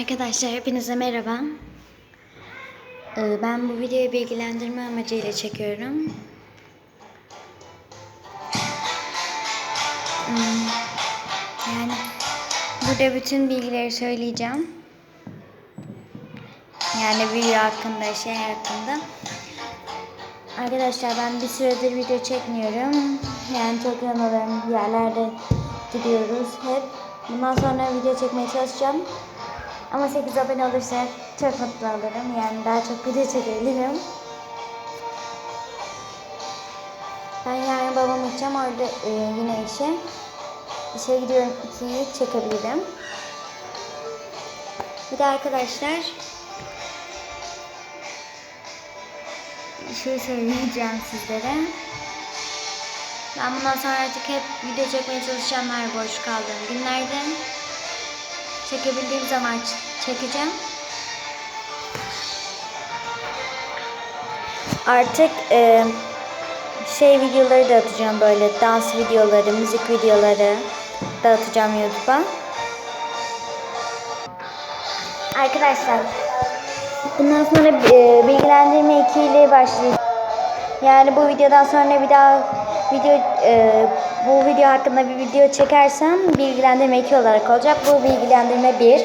Arkadaşlar hepinize merhaba. Ee, Ben bu videoyu bilgilendirme amacıyla çekiyorum. Hmm, Yani burada bütün bilgileri söyleyeceğim. Yani büyü hakkında, şey hakkında. Arkadaşlar ben bir süredir video çekmiyorum. Yani çok yanılırım. Bir yerlerde gidiyoruz hep. Bundan sonra video çekmeye çalışacağım. Ama 8 abone olursa çok mutlu olurum. Yani daha çok video çekebilirim. Ben yarın babamı gideceğim. Orada e, yine işe. İşe gidiyorum. 2'yi çekebilirim. Bir de arkadaşlar bir şey söyleyeceğim sizlere. Ben bundan sonra artık hep video çekmeye çalışacağım her boş kaldığım günlerde. Çekebildiğim zaman çekeceğim. Artık e, şey videoları da atacağım böyle dans videoları, müzik videoları da atacağım YouTube'a. Arkadaşlar bundan sonra e, bilgilendirme 2 ile başlayacağım. Yani bu videodan sonra bir daha video e, bu video hakkında bir video çekersem bilgilendirme 2 olarak olacak. Bu bilgilendirme 1.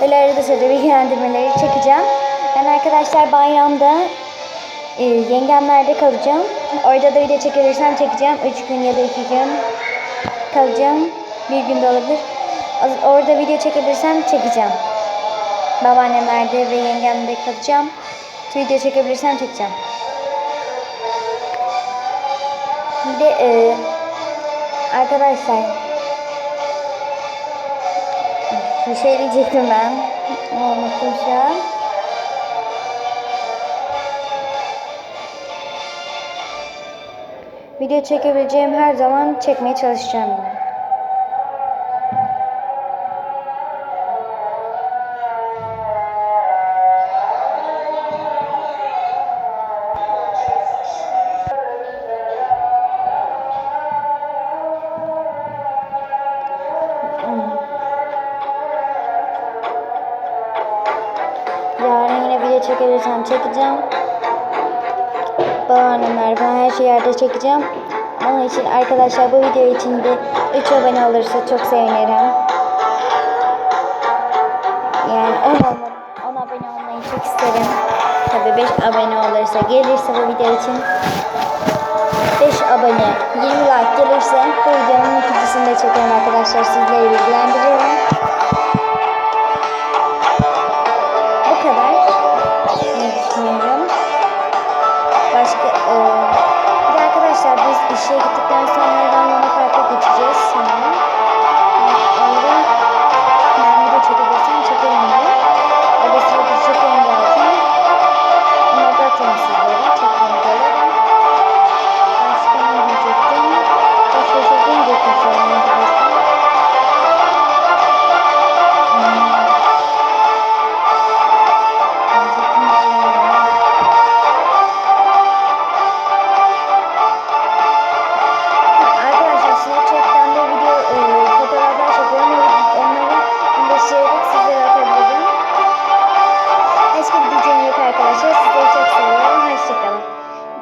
Böyle arada sırada bilgilendirmeleri çekeceğim. Ben arkadaşlar bayramda e, yengemlerde kalacağım. Orada da video çekebilirsem çekeceğim. 3 gün ya da 2 gün kalacağım. Bir gün olabilir. Orada video çekebilirsem çekeceğim. Babaannemlerde ve yengemde kalacağım. Video çekebilirsem çekeceğim. De e, arkadaşlar bir şey diyecektim ben. Ama Unuttum şu an. Video çekebileceğim her zaman çekmeye çalışacağım yine. Video çekebilirsem çekeceğim. Babaannemler falan her şeyi yerde çekeceğim. Onun için arkadaşlar bu video için de 3 abone olursa çok sevinirim. Yani 10, olma, 10 abone olmayı çok isterim. Tabii 5 abone olursa gelirse bu video için 5 abone 20 like gelirse bu videonun ikincisini de çekerim arkadaşlar sizleri bilgilendiriyorum. Gittikten sonra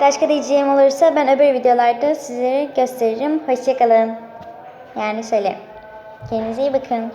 Başka diyeceğim olursa ben öbür videolarda sizlere gösteririm. Hoşçakalın. Yani söyle. Kendinize iyi bakın.